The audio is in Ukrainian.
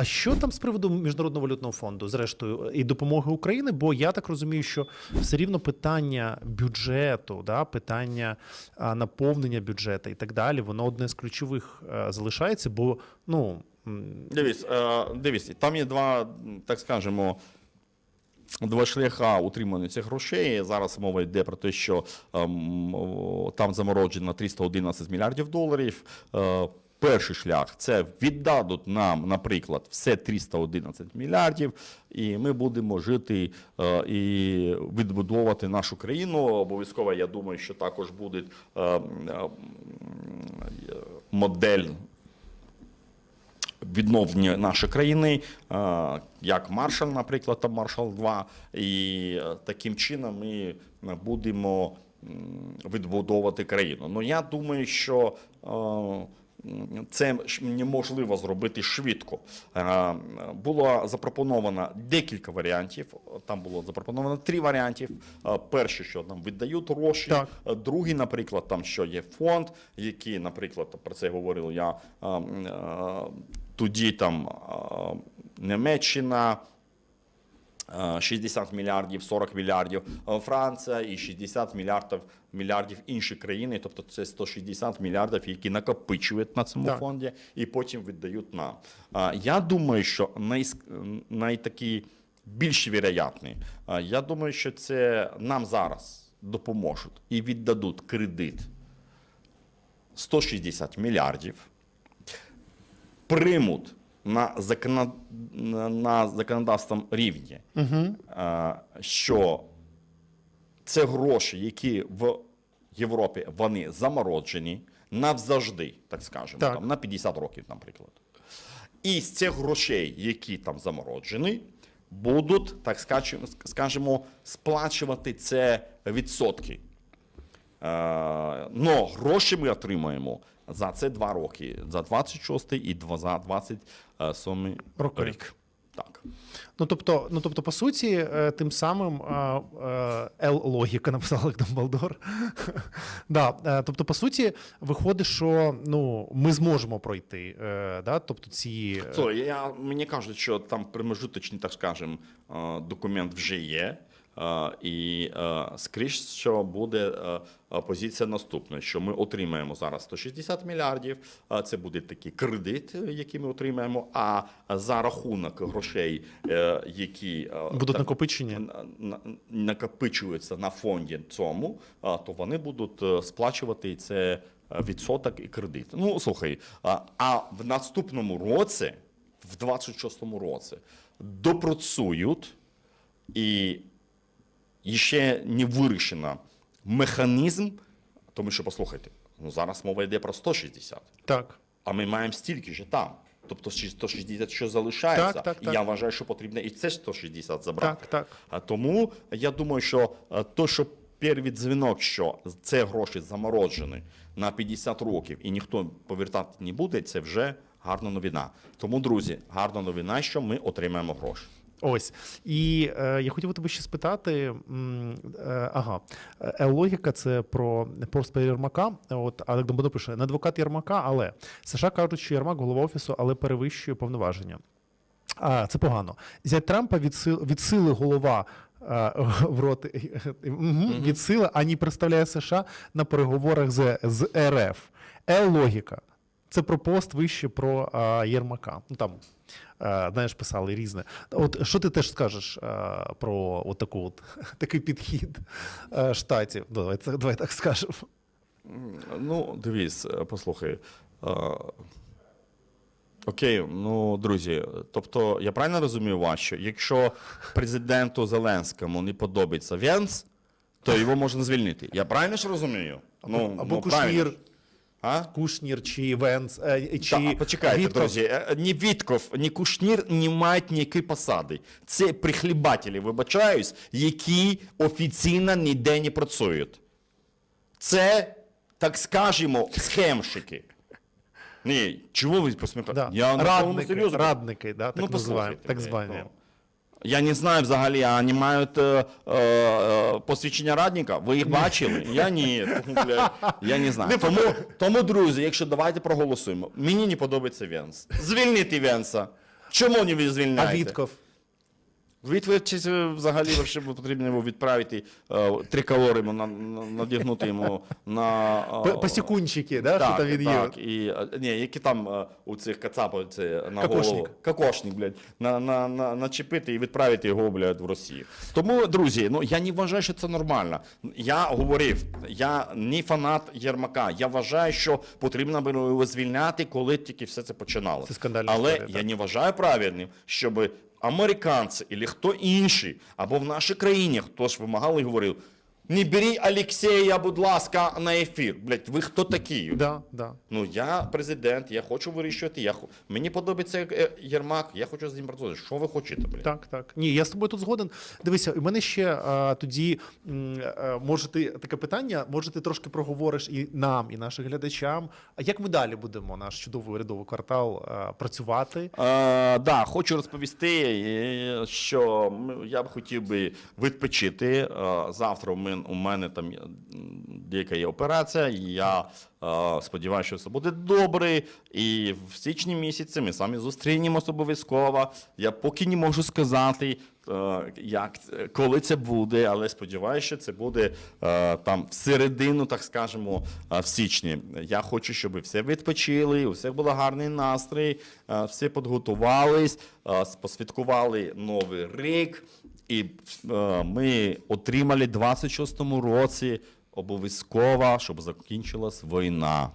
а що там з приводу міжнародного валютного фонду, зрештою, і допомоги України? Бо я так розумію, що все рівно питання бюджету, да, питання наповнення бюджету і так далі, воно одне з ключових е, залишається, бо ну. м, Дивись, е, там є два, так скажемо, два шляха утримання цих грошей. Зараз мова йде про те, що ем, там заморожено 311 мільярдів доларів. Е, Перший шлях це віддадуть нам, наприклад, все 311 мільярдів, і ми будемо жити е, і відбудовувати нашу країну. Обов'язково, я думаю, що також буде е, е, модель відновлення нашої країни, е, як Маршал, наприклад, та Маршал 2. І е, таким чином ми будемо м, відбудовувати країну. Ну я думаю, що е, це неможливо зробити швидко. Е, Було запропоновано декілька варіантів. Там було запропоновано три варіантів. Е, Перше, що нам віддають гроші. Так. Е, Другий, наприклад, там що є фонд, який, наприклад, про це говорив я е, е, тоді там Німеччина. Е, 60 мільярдів, 40 мільярдів е, Франція і 60 мільярдів мільярдів інші країни, тобто це 160 мільярдів, які накопичують на цьому Так. фонді і потім віддають нам. Е, Я думаю, що най, найтакі більш вероятний, е, я думаю, що це нам зараз допоможуть і віддадуть кредит 160 мільярдів, примуть на, законод... на- законодавством рівні, е, що це гроші, які в Європі вони замороджені навзавжди, так скажемо, Так. Там, на 50 років, наприклад. І з цих грошей, які там замороджені, будуть, так скажемо, сплачувати це відсотки. Но гроші ми отримаємо за це два роки, за 26 і за 27 Роки. рік. Так. Ну тобто, ну тобто, по суті, е, тим самим L-логіка написала Дамблдор. да, е, тобто, по суті, виходить, що ну ми зможемо пройти. е, Да? Тобто ці е, So, я, мені кажуть, що там промежуточний, так скажем, е, документ вже є. І е, що буде е, позиція наступна, що ми отримаємо зараз 160 мільярдів. Це буде такий кредит, який ми отримаємо. А за рахунок грошей, е, які будуть так- накопичені. на- на- накопичуються на фонді цьому, то вони будуть сплачувати це відсоток і кредит. Ну слухай, а в наступному році, в 26-му році, допрацюють і ще не вирішено механізм, тому що послухайте, ну зараз мова йде про 160. Так. А ми маємо стільки ж там. Тобто 160 що залишається. Так, так, і так. я вважаю, що потрібно і це 160 забрати. Так, так. А тому я думаю, що е, то, що перший дзвінок, що це гроші заморожені на 50 років і ніхто повертати не буде, це вже гарна новина. Тому, друзі, гарна новина, що ми отримаємо гроші. Ось. І е, я хотів у тебе ще спитати: м, е, ага, е, логіка це про просто Єрмака. От, а Дамбодо пише: не адвокат Єрмака, але США кажуть, що Єрмак голова офісу, але перевищує повноваження. А, це погано. Зять Трампа від сили, від сили голова. е, В рот від сили, ані представляє США на переговорах з, з РФ. Е логіка. Це про пост вище про а, Єрмака. Ну там е, знаєш, писали різне. От що ти теж скажеш е, про от таку от такий підхід е, штатів? Давай, це- давай так скажемо. Ну, дивись, е, послухай. е, Окей, ну друзі, тобто я правильно розумію вас, що якщо президенту Зеленському не подобається Венц, то його можна звільнити. Я правильно ж розумію? Ну, Або ну, Кушнір, ж. А? Кушнір чи Венц, е, чи Та, почекайте, Вітков. друзі, е, ні Вітков, ні Кушнір не мають ніякої посади. Це прихлібателі, вибачаюсь, які офіційно ніде не працюють. Це, так скажемо, схемщики. Ні, чого ви посміхаєте? Да. Я радники, радники, да, так Ну, називаємо, так звані. ну. Я не знаю взагалі, а вони мають е, е, посвідчення радника. Ви їх бачили? Я ні. Бля, Я не знаю. Тому, тому, друзі, якщо давайте проголосуємо. Мені не подобається Венс. Звільнити Венса. Чому не ви А? Вітков? Відповідь чи взагалі вообще потрібно його відправити е, триколор йому на, на, надягнути йому на е, Посікунчики, да, що там він так, і е, ні, які там е, у цих кацапів це на голову. Кокошник, блядь, на, на, на, начепити і відправити його, блядь, в Росію. Тому, друзі, ну я не вважаю, що це нормально. Я говорив, я не фанат Єрмака. Я вважаю, що потрібно було його звільняти, коли тільки все це починалося. Це скандальна Але історія, я так. не вважаю правильним, щоб американці або хто інший, або в нашій країні хтось вимагав і говорив: не беріть Олексія, будь ласка, на ефір. Блять, ви хто такі? Да, да. Ну я президент, я хочу вирішувати. Я хо- мені подобається е, Єрмак, я хочу з ним працювати. Що ви хочете, блядь? Так, так. Ні, я з тобою тут згоден. Дивися, у мене ще а, тоді е, може ти таке питання, може ти трошки проговориш і нам, і нашим глядачам. А як ми далі будемо наш чудовий урядовий квартал а, працювати? Е, да, хочу розповісти, е, що я б хотів би відпочити. Е, Завтра у у мене там деяка є операція, і я е, сподіваюся, що все буде добре. І в січні місяці ми самі зустрінемося обов'язково. Я поки не можу сказати, е, як, коли це буде, але сподіваюся, що це буде е, там всередину, так скажемо, е, в січні. Я хочу, щоб всі відпочили, у всіх був гарний настрій, е, всі підготувались, е, посвяткували Новий рік. І е, ми отримали в 26-му році обов'язково, щоб закінчилась війна.